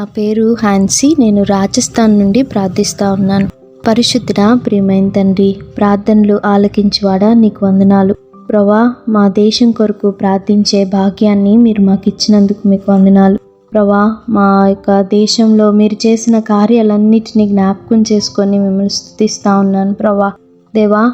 నా పేరు హాన్సీ నేను రాజస్థాన్ నుండి ప్రార్థిస్తా ఉన్నాను. పరిశుద్ధుడ ప్రియమైన తండ్రి ప్రార్థనలు ఆలకించువాడా నీకు వందనాలు. ప్రభా మా దేశం కొరకు ప్రార్థించే భాగ్యాన్ని మీరు మాకు ఇచ్చినందుకు మీకు వందనాలు. ప్రభా మా యొక్క దేశంలో మీరు చేసిన కార్యాలన్నిటినీ జ్ఞాపకం చేసుకొని మిమ్మల్ని స్థుతిస్తా ఉన్నాను ప్రభా దేవా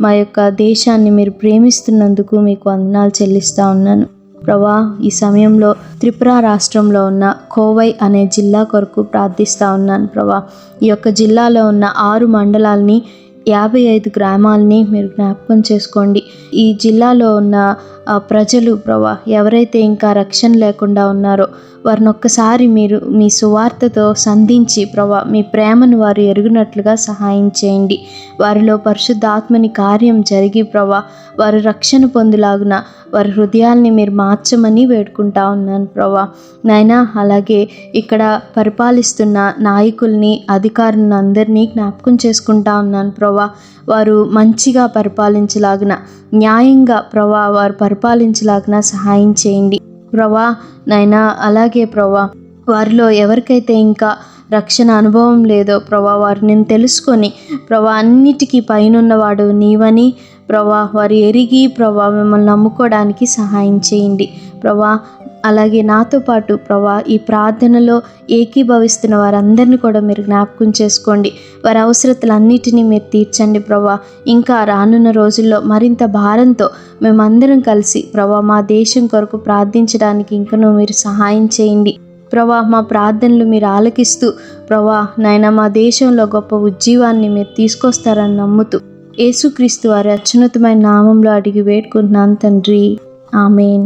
మా యొక్క దేశాన్ని మీరు ప్రేమిస్తున్నందుకు మీకు వందనాలు చెల్లిస్తా ఉన్నాను. ప్రభా ఈ సమయంలో త్రిపుర రాష్ట్రంలో ఉన్న కోవై అనే జిల్లా కొరకు ప్రార్థిస్తూ ఉన్నాను ప్రభా. ఈ యొక్క జిల్లాలో ఉన్న ఆరు మండలాల్ని యాభై ఐదు గ్రామాలని మీరు జ్ఞాపకం చేసుకోండి. ఈ జిల్లాలో ఉన్న ఆ, ప్రజలు ప్రభా ఎవరైతే ఇంకా రక్షణ లేకుండా ఉన్నారో వారిని ఒక్కసారి మీరు మీ సువార్తతో సంధించి ప్రభా మీ ప్రేమను వారు ఎరుగునట్లుగా సహాయం చేయండి. వారిలో పరిశుద్ధాత్మని కార్యం జరిగి ప్రభా వారు రక్షణ పొందులాగున వారి హృదయాల్ని మీరు మార్చమని వేడుకుంటా ఉన్నాను ప్రభా నాయనా అలాగే ఇక్కడ పరిపాలిస్తున్న నాయకుల్ని అధికారులను అందరినీ జ్ఞాపకం చేసుకుంటా ఉన్నాను ప్రభా వారు మంచిగా పరిపాలించలాగిన న్యాయంగా ప్రభా వారు పరిపాలించలాగిన సహాయం చేయండి. ప్రభా నాయనా అలాగే ప్రవా వారిలో ఎవరికైతే ఇంకా రక్షణ అనుభవం లేదో ప్రభా వారిని తెలుసుకొని ప్రభా అన్నిటికీ పైనున్నవాడు నీవని. ప్రభా వారు ఎరిగి ప్రభా మిమ్మల్ని నమ్ముకోవడానికి సహాయం చేయండి. ప్రభా అలాగే నాతో పాటు ప్రభా ఈ ప్రార్థనలో ఏకీభవిస్తున్న వారందరినీ కూడా మీరు జ్ఞాపకం చేసుకోండి. వారి అవసరతలన్నిటినీ మీరు తీర్చండి ప్రభా. ఇంకా రానున్న రోజుల్లో మరింత భారంతో మేమందరం కలిసి ప్రభా మా దేశం కొరకు ప్రార్థించడానికి ఇంకనూ మీరు సహాయం చేయండి. ప్రభా మా ప్రార్థనలు మీరు ఆలకిస్తూ ప్రభా నాయన మా దేశంలో గొప్ప ఉజ్జీవాన్ని మీరు తీసుకొస్తారని నమ్ముతూ యేసుక్రీస్తు వారి అత్యున్నతమైన నామంలో అడిగి వేడుకుంటున్నాను తండ్రి. ఆమెన్.